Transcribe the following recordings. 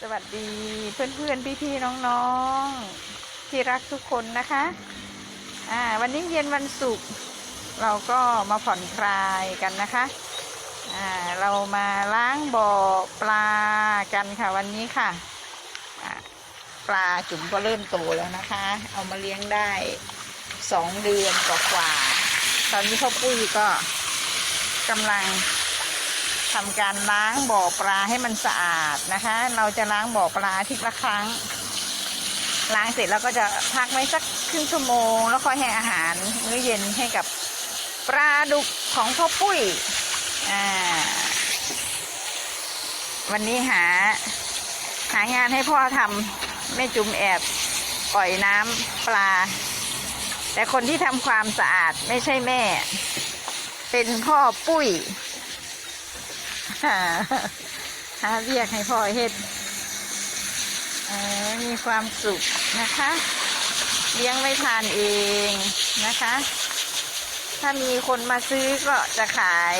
สวัสดีเพื่อนๆ พี่ๆ น้องๆ ที่รักทุกคนนะคะ อ่า วันนี้เย็นวันศุกร์เราก็มาผ่อนคลายกันนะคะ อ่า เรามาล้างบ่อปลากันค่ะวันนี้ค่ะ ปลาจุ๋มก็เริ่มโตแล้วนะคะ เอามาเลี้ยงได้สองเดือนกว่าๆตอนนี้พ่อปุ้ยก็กำลัง ทำการล้างบ่อปลาให้มันสะอาดนะคะ เราจะล้างบ่อปลาทิตละครั้ง ล้างเสร็จแล้วก็จะพักไว้สักครึ่งชั่วโมง แล้วค่อยให้อาหารมื้อเย็นให้กับปลาดุกของพ่อปุ้ยอ่าวันนี้หา หางานให้พ่อทำแม่จุ่มแอบปล่อยน้ำปลา แต่คนที่ทำความสะอาดไม่ใช่แม่ เป็นพ่อปุ้ย หาหาเรียกให้พ่อเฮ็ดมีความสุขนะคะ เลี้ยงไว้ทานเองนะคะ ถ้ามีคนมาซื้อก็จะขาย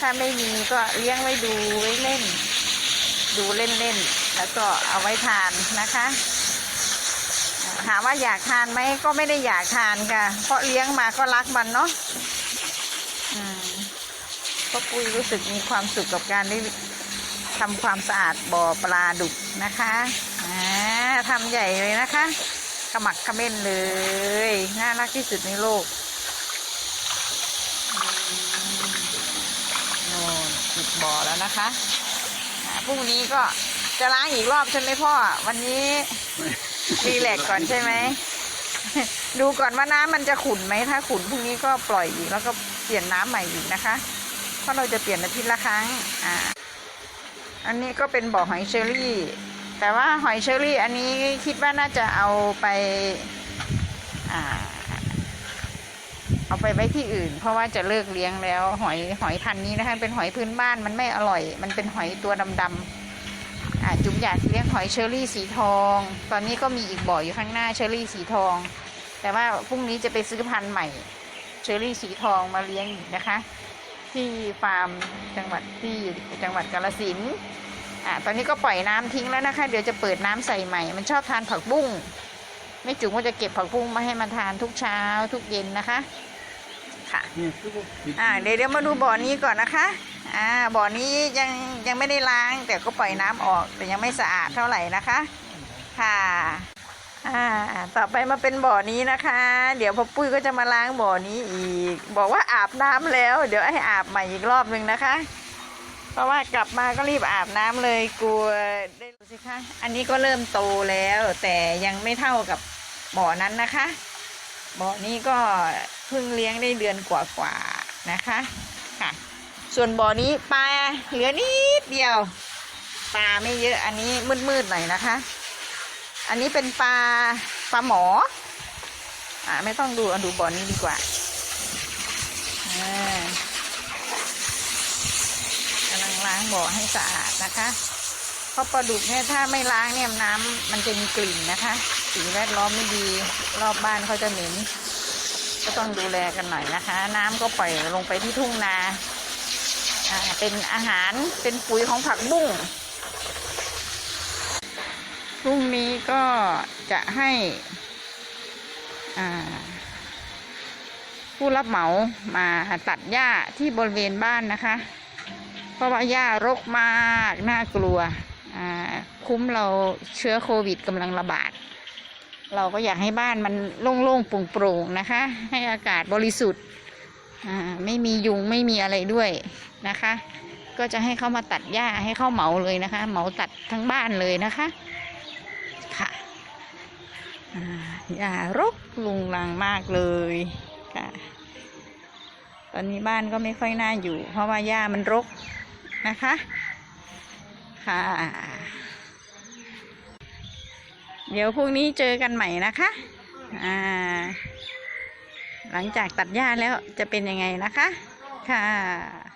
ถ้าไม่มีก็เลี้ยงไว้ดูไว้เล่น ดูเล่นๆแล้วก็เอาไว้ทานนะคะ ถามว่าอยากทานไหมก็ไม่ได้อยากทานค่ะ เพราะเลี้ยงมาก็รักมันเนาะ พ่อปุ้ยรู้สึกมีความสุขกับการได้ทำความสะอาดบ่อปลาดุกนะคะอ่าทำใหญ่เลยนะคะขมักเขม้นเลย น่ารักที่สุดในโลกโน่นปิดบ่อแล้วนะคะพรุ่งนี้ก็จะล้างอีกรอบใช่ไหมพ่อ วันนี้รีแลกก่อนใช่ไหม ดูก่อนว่าน้ำมันจะขุ่นไหม ถ้าขุ่นพรุ่งนี้ก็ปล่อยอีกแล้วก็เปลี่ยนน้ำใหม่อีกนะคะ เพราะเราจะเปลี่ยนอาทิตย์ละครั้งอ่าอันนี้ก็เป็นบ่อหอยเชอรี่ แต่ว่าหอยเชอรี่อันนี้คิดว่าน่าจะเอาไปอ่าเอาไปไว้ที่อื่น เพราะว่าจะเลิกเลี้ยงแล้ว หอยหอยพันนี้นะคะเป็นหอยพื้นบ้านมันไม่อร่อย มันเป็นหอยตัวดำๆอ่าจุ๋มอยากเลี้ยงหอยเชอรี่สีทอง ตอนนี้ก็มีอีกบ่ออยู่ข้างหน้าเชอรี่สีทอง แต่ว่าพรุ่งนี้จะไปซื้อพันธุ์ใหม่เชอรี่สีทองมาเลี้ยงอีกนะคะ ที่ฟาร์มจังหวัดที่จังหวัดกาลสินอ่าตอนนี้ก็ปล่อยน้ำทิ้งแล้วนะคะ เดี๋ยวจะเปิดน้ำใส่ใหม่ มันชอบทานผักบุ้งแม่จุ๋มก็จะเก็บผักบุ้งมาให้มันทานทุกเช้าทุกเย็นนะคะ ค่ะนี่คือบ่ผิดอ่าเดี๋ยวเดี๋ยวมาดูบ่อนี้ก่อนนะคะอ่าบ่อนี้ยังยังไม่ได้ล้าง แต่ก็ปล่อยน้ำออกแต่ยังไม่สะอาดเท่าไหร่นะคะ ค่ะ อ่า ต่อไปมาเป็นบ่อนี้นะคะ เดี๋ยวพ่อปุ้ยก็จะมาล้างบ่อนี้อีก บอกว่าอาบน้ำแล้ว เดี๋ยวให้อาบใหม่อีกรอบหนึ่งนะคะ เพราะว่ากลับมาก็รีบอาบน้ำเลยกลัวได้ดูสิคะ อันนี้ก็เริ่มโตแล้ว แต่ยังไม่เท่ากับบ่อนั้นนะคะบ่อนี้ก็เพิ่งเลี้ยงได้เดือนกว่าๆนะคะค่ะ ส่วนบ่อนี้ปลาเหลือนิดเดียวปลาไม่เยอะอันนี้มืดๆหน่อยนะคะ อันนี้เป็นปลาปลาหมอ อ่าไม่ต้องดูเอาดูบ่อนี้ดีกว่าอ่ากำลังล้างบ่อให้สะอาดนะคะ เพราะปลาดุกเนี่ยถ้าไม่ล้างเนี่ยน้ำมันจะมีกลิ่นนะคะสิ่งแวดล้อมไม่ดีรอบบ้านเขาจะเหม็นก็ต้องดูแลกันหน่อยนะคะ น้ำก็ปล่อยลงไปที่ทุ่งนาอ่าเป็นอาหารเป็นปุ๋ยของผักบุ้ง พรุ่งนี้ก็จะให้ผู้รับเหมามาตัดหญ้าที่บริเวณบ้านนะคะ เพราะว่าหญ้ารกมากน่ากลัวคุ้มเราเชื้อโควิดกำลังระบาด เราก็อยากให้บ้านมันโล่งๆโปร่งๆนะคะ ให้อากาศบริสุทธิ์ไม่มียุงไม่มีอะไรด้วยนะคะ ก็จะให้เขามาตัดหญ้าให้เขาเหมาเลยนะคะ เหมาตัดทั้งบ้านเลยนะคะ หญ้ารกลุงลังมากเลยค่ะ ตอนนี้บ้านก็ไม่ค่อยน่าอยู่ เพราะว่าหญ้ามันรกนะคะ ค่ะ เดี๋ยวพรุ่งนี้เจอกันใหม่นะคะ อ่า หลังจากตัดหญ้าแล้วจะเป็นยังไงนะคะ ค่ะ